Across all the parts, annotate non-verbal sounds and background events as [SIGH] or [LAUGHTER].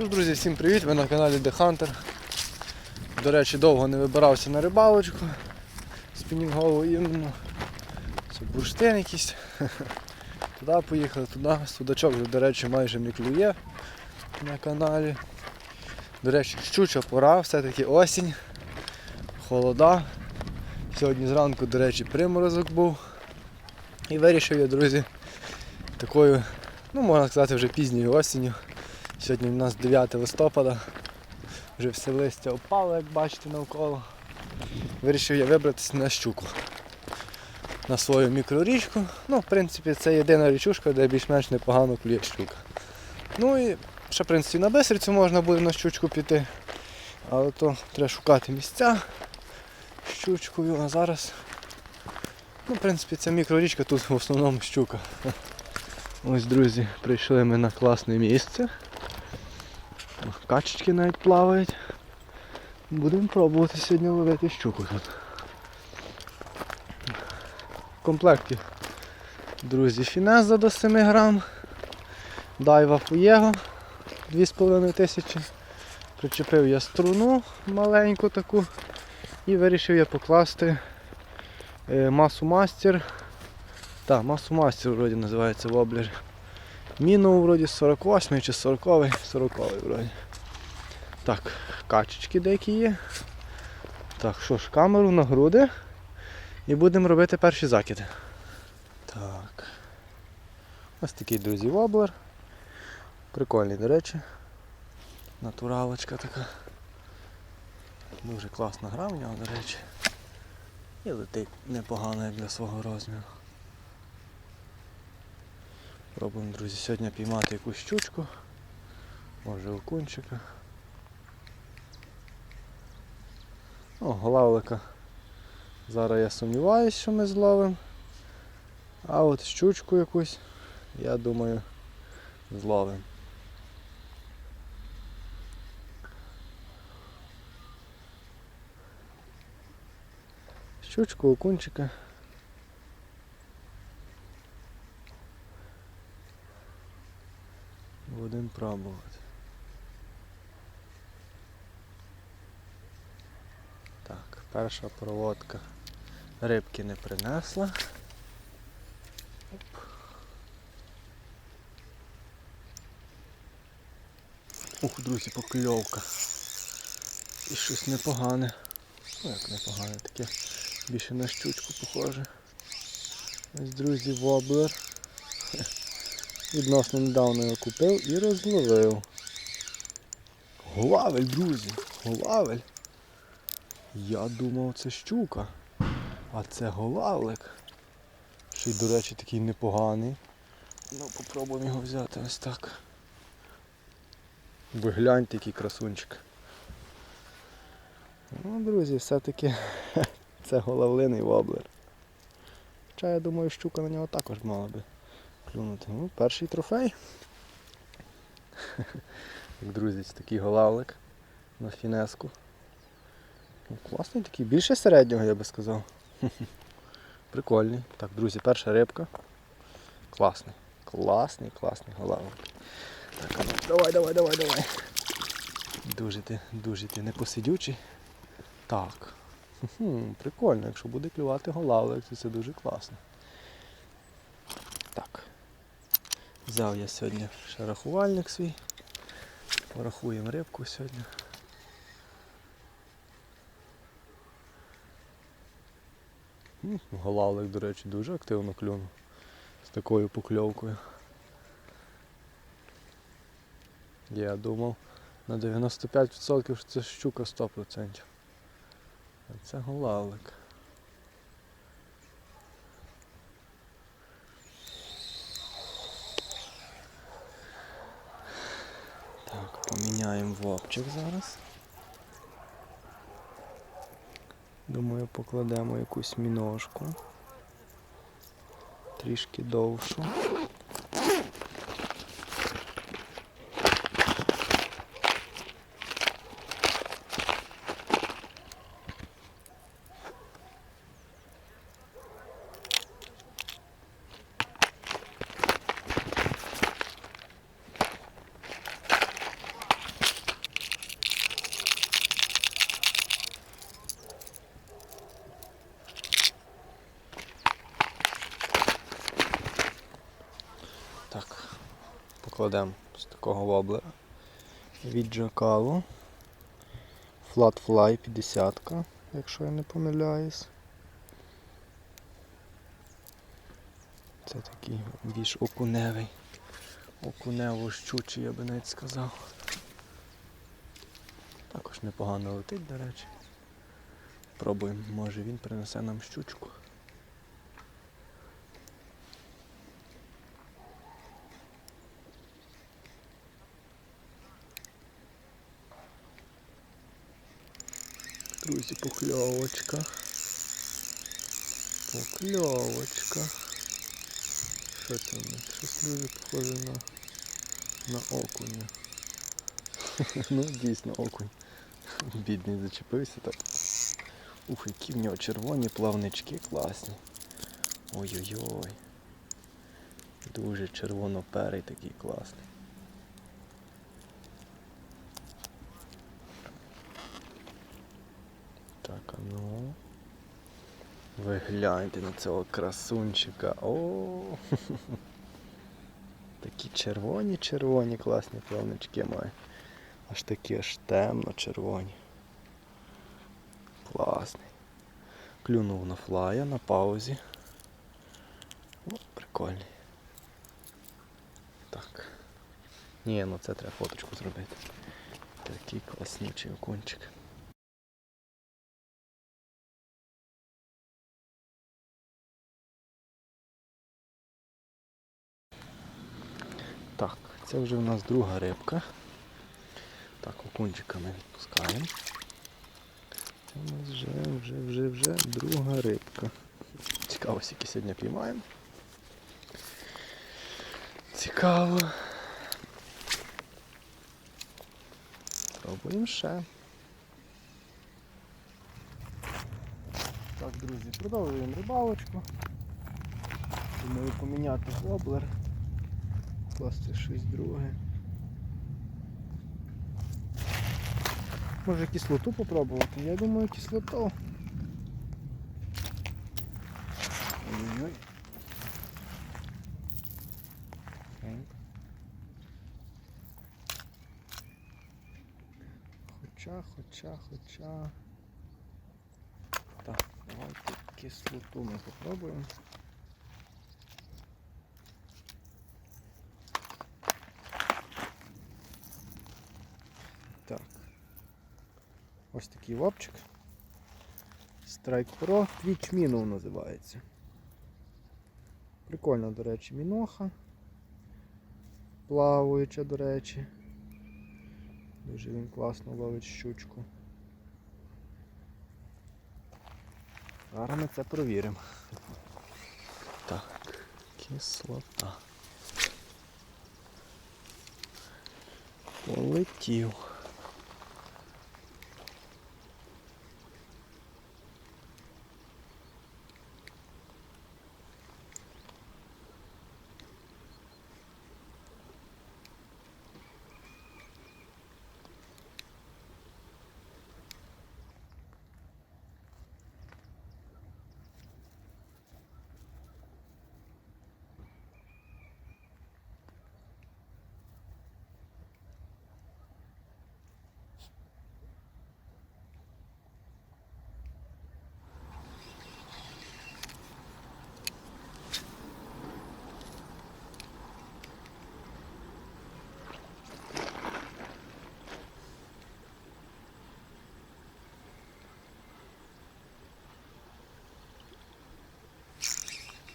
Що друзі, всім привіт! Ви на каналі The Hunter. До речі, довго не вибирався на рибалочку. Спінінгову іменно. Це бурштин якийсь. [LAUGHS] Туди поїхали, туди. Судачок, до речі, майже не клює на каналі. До речі, щуча пора, все-таки осінь, холода. Сьогодні зранку, до речі, приморозок був. І вирішив я, друзі, такою, ну можна сказати, вже пізньою осінню. Сьогодні у нас 9 листопада. Вже все листя опало, як бачите, навколо. Вирішив я вибратися на щуку. На свою мікрорічку. Ну, в принципі, це єдина річушка, де більш-менш непогано клює щука. Ну і ще, в принципі, на бистрицю можна буде на щучку піти. Але то треба шукати місця щучкою, а зараз. Ну, в принципі, це мікрорічка, тут в основному щука. Ось, друзі, прийшли ми на класне місце. Качечки навіть плавають. Будемо пробувати сьогодні ловити щуку тут. В комплекті, друзі, фінеза до 7 грам. Дайва Фуєго 2,5 тисячі. Причепив я струну маленьку таку і вирішив я покласти е, масу мастер. Так, масу мастер вроді називається воблер. Міну вроді 48 чи 40, 40 вроді. Так, качечки деякі є. Так, що ж, камеру на груди і будемо робити перші закиди. Так. Ось такий, друзі, воблер. Прикольний, до речі. Натуралочка така. Дуже класна гра в нього, до речі. І летить непогано як для свого розміру. Пробуємо, друзі, сьогодні піймати якусь щучку, може окунчика. О, главлика. Зараз я сумніваюся, що ми зловимо. А от щучку якусь, я думаю, зловимо. Щучку, окунчика. Будемо пробувати. Так, перша проводка рибки не принесла. Ух, друзі, покльовка. І щось непогане. Ну як непогане, таке більше на щучку похоже. Ось, друзі, воблер. [LAUGHS] Відносно недавно його купив і розловив. Голавель, друзі, голавель. Я думав це щука, а це голавлик. Ще й, до речі, такий непоганий. Ну, попробуємо його взяти ось так. Ви гляньте, який красунчик. Ну, друзі, все-таки [LAUGHS] це головлиний воблер. Хоча я думаю, щука на нього також мала би клюнути. Ну, перший трофей. [LAUGHS] Друзі, це такий голавлик на фінеску. Ну, класний такий, більше середнього, я би сказав. [LAUGHS] Прикольний. Так, друзі, перша рибка. Класний. Класний, класний голавлик. Так, ну, давай, давай, давай, давай. Дуже ти, дуже ти непосидючий. Так. Прикольно, якщо буде клювати голавлик, то це дуже класно. Так. Взяв я сьогодні ще рахувальник свій. Порахуємо рибку сьогодні. М, Голавлик, до речі, дуже активно клюнув з такою покльовкою. Я думав на 95% що це щука 100%. А це голавлик. Так, поміняємо вопчик зараз. Думаю, покладемо якусь міножку. Трішки довшу. Кладемо з такого воблера від Джакалу. Flatfly 50, якщо я не помиляюсь. Це такий більш окуневий. Окунево щучий, я би навіть сказав. Також непогано летить, до речі. Пробуємо, може він принесе нам щучку. Друзі, покльовочка. Покльовочка. Що це у нас? Щось похоже на, на окуня. [LAUGHS] ну, дійсно окунь. Бідний зачепився так. Ух, які в нього червоні плавнички класні. Ой-ой-ой. Дуже червоноперий такий класний. Так, а ну. Ви гляньте на цього красунчика. О! [LAUGHS] Такі червоні, червоні класні плавнички має. Аж такі аж темно-червоні. Класний. Клюнув на флая на паузі. О, прикольний. Так. Ні, ну це треба фоточку зробити. Такий класнючий окунчик. Так, це вже у нас друга рибка. Так, окунчика ми відпускаємо. Це у нас вже, вже, вже, вже друга рибка. Цікаво, скільки сьогодні піймаємо. Цікаво. Пробуємо ще. Так, друзі, продовжуємо рибалочку. Думаю поміняти воблер. Класти щось друге. Може кислоту попробувати? Я думаю кислоту. Так. Хоча, хоча, хоча. Так, давайте кислоту ми попробуємо. Такий вапчик. Strike Pro Twitch Minnow називається. Прикольна, до речі, міноха. Плаваюча, до речі. Дуже він класно ловить щучку. Зараз ми це провіримо. Так, кислота. Полетів.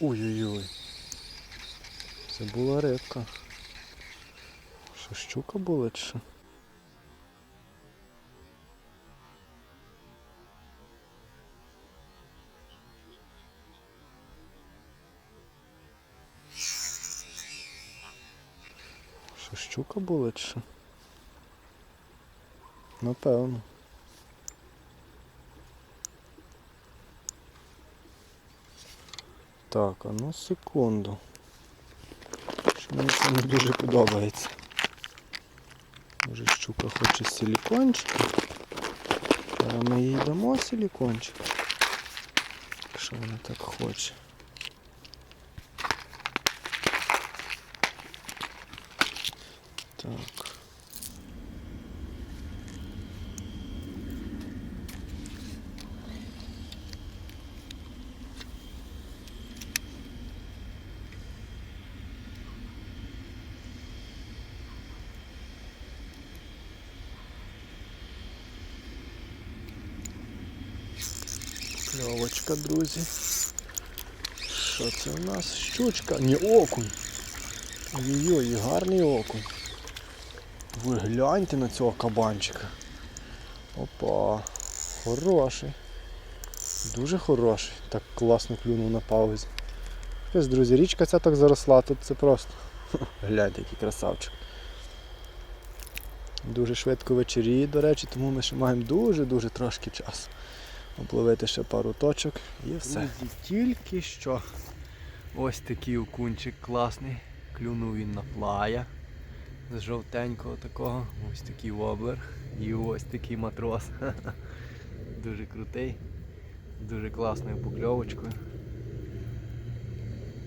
Ой-ой-ой. Це була рибка. Що щука була чи що? Що щука була чи що? Напевно. Так, а ну секунду. Що мені це не дуже подобається. Може щука хоче силікончик. Зараз ми їй дамо силікончик. Якщо вона так хоче. Так. Кльовочка, друзі. Що це у нас? Щучка? Ні, окунь. Ой-ой-ой, гарний окунь. Ви гляньте на цього кабанчика. Опа, хороший. Дуже хороший. Так класно клюнув на паузі. Ось, друзі, річка ця так заросла, тут це просто. [LAUGHS] Гляньте, який красавчик. Дуже швидко вечеріє, до речі, тому ми ще маємо дуже-дуже трошки часу. Обловити ще пару точок і все. Друзі, тільки що ось такий окунчик класний. Клюнув він на плая з жовтенького такого. Ось такий воблер і ось такий матрос. [LAUGHS] Дуже крутий, з дуже класною покльовочкою.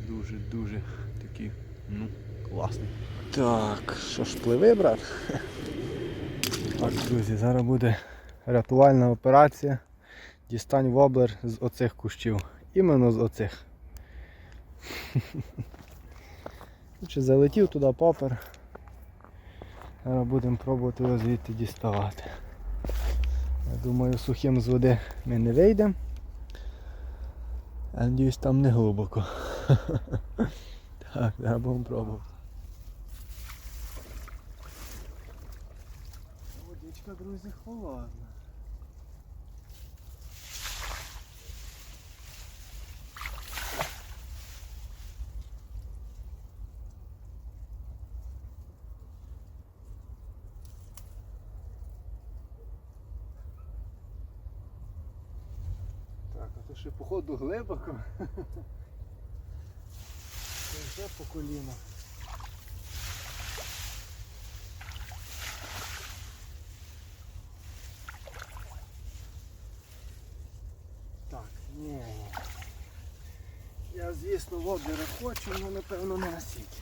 Дуже-дуже такий, ну, класний. Так, що ж пливи, брат? Так, друзі, зараз буде рятувальна операція. Дістань воблер з оцих кущів. Іменно з оцих. [LAUGHS] Залетів туди попер. Зараз будемо пробувати його звідти діставати. Я думаю, сухим з води ми не вийдемо. Я надіюсь там не глибоко. [LAUGHS] Так, зараз будемо пробувати. Водичка, друзі, холодна. То ще походу глибоко. Це вже по коліна. Так, ні. Я звісно воблера хочу, але напевно не настільки.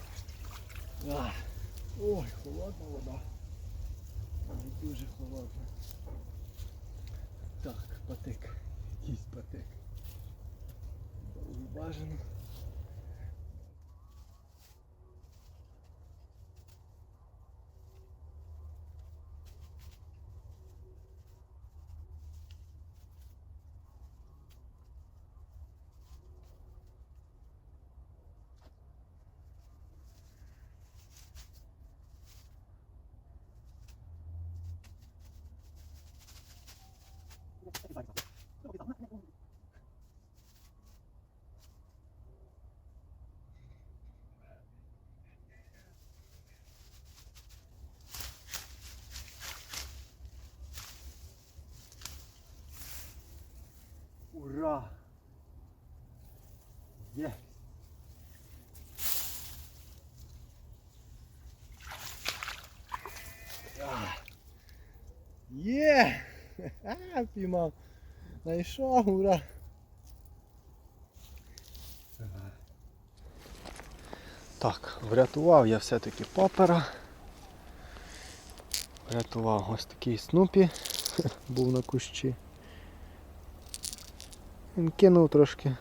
Ой, холодна вода. Дуже холодна. Так, патик. Якийсь патик. Бажано. Ура! Є! Є! [LAUGHS] Піймав! Знайшов, ура! Так, врятував я все-таки попера. Врятував ось такий снупі, [LAUGHS] був на кущі. Він кинув трошки,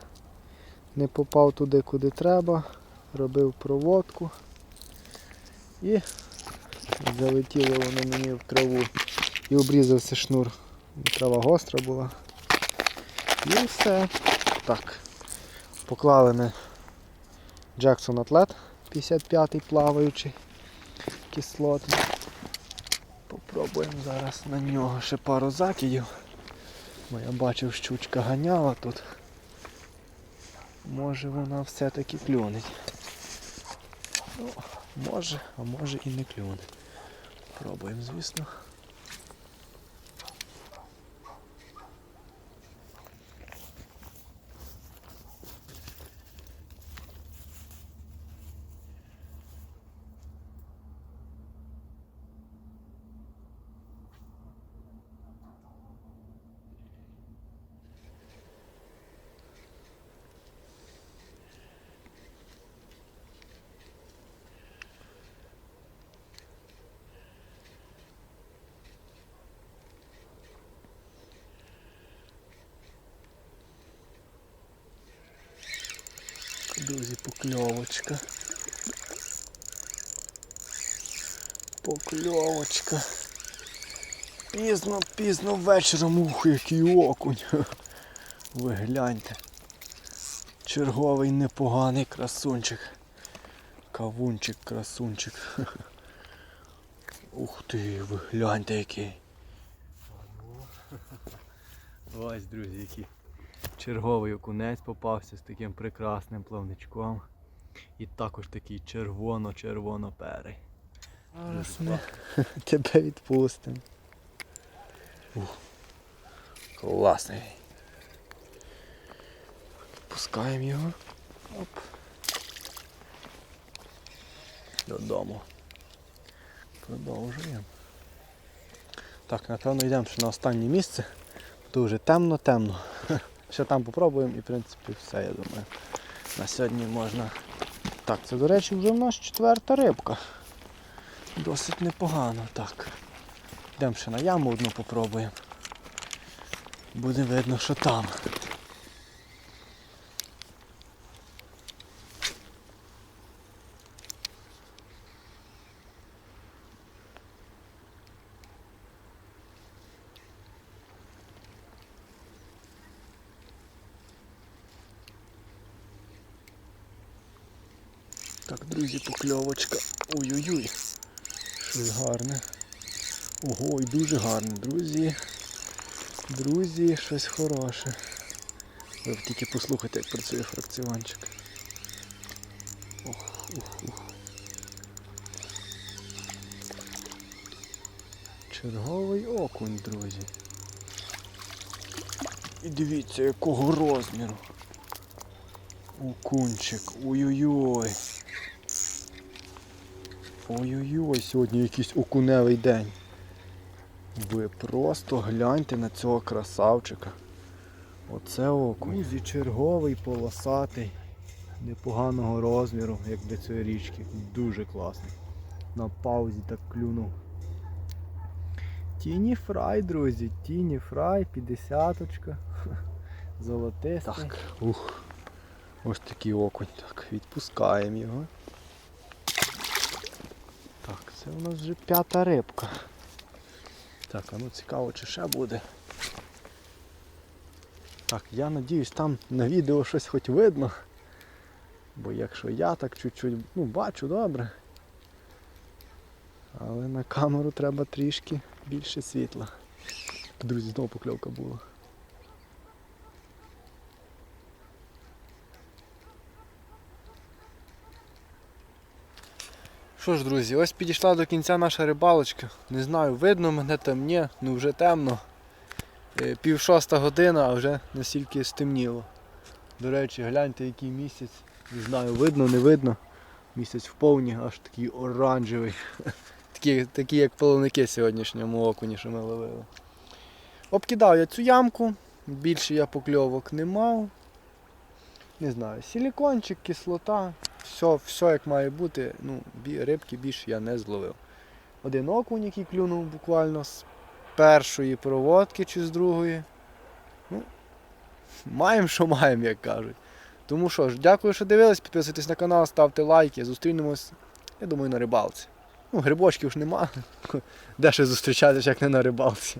не попав туди, куди треба, робив проводку і залетіло воно мені в траву і обрізався шнур. Трава гостра була. І все. Так. Поклали ми Jackson Atlet 55-й плаваючий кислотний. Попробуємо зараз на нього ще пару закидів. Бо я бачив, щучка ганяла тут. Може вона все-таки клюнить. Ну, може, а може і не клюне. Пробуємо, звісно. Друзі, покльовочка. Покльовочка. Пізно, пізно вечором, ух, який окунь. [LAUGHS] Ви гляньте. Черговий непоганий красунчик. Кавунчик, красунчик. [LAUGHS] Ух ти, ви гляньте який. Ось, друзі, який черговий окунець попався з таким прекрасним плавничком. І також такий червоно-червоно-перий. Зараз ми [LAUGHS] тебе відпустимо. Ух. Класний. Пускаємо його. Оп. Додому. Продовжуємо. Так, напевно йдемо ще на останнє місце. Тут вже темно-темно. [LAUGHS] Ще там попробуємо і в принципі все, я думаю. На сьогодні можна. Так, це, до речі, вже в нас четверта рибка. Досить непогано, так. Йдемо ще на яму одну попробуємо. Буде видно, що там. Так, друзі, покльовочка. Ой-ой-ой. Щось гарне. Ого, і дуже гарне, друзі. Друзі, щось хороше. Ви тільки послухайте, як працює фракціончик. Ох, ух, ух. Черговий окунь, друзі. І дивіться, якого розміру. Окунчик. Ой-ой-ой. Ой-ой-ой, сьогодні якийсь окуневий день. Ви просто гляньте на цього красавчика. Оце окунь. Друзі, черговий, полосатий, непоганого розміру, як для цієї річки. Дуже класний. На паузі так клюнув. Тіні фрай, друзі, тіні фрай, 50 [LAUGHS] Золотистий. Так, ух. Ось такий окунь. Так, відпускаємо його. Так, це у нас вже п'ята рибка. Так, а ну цікаво, чи ще буде. Так, я надіюсь, там на відео щось хоч видно. Бо якщо я так чуть-чуть, ну бачу добре. Але на камеру треба трішки більше світла. Друзі, знову покльовка була. Що ж, друзі, ось підійшла до кінця наша рибалочка. Не знаю, видно мене там ні, ну вже темно. Е, Пів шоста година, а вже настільки стемніло. До речі, гляньте який місяць. Не знаю, видно, не видно. Місяць вповні, аж такий оранжевий. [LAUGHS] Такі, такі як полоники сьогоднішньому окуні, що ми ловили. Обкидав я цю ямку, більше я покльовок не мав. Не знаю, силікончик, кислота, все, все як має бути. Ну, рибки більше я не зловив. Один окунь, який клюнув буквально з першої проводки чи з другої. Ну, маємо, що маємо, як кажуть. Тому що ж, дякую, що дивились, підписуйтесь на канал, ставте лайки, зустрінемось, я думаю, на рибалці. Ну, грибочків ж нема. [LAUGHS] Де ще зустрічатися, як не на рибалці.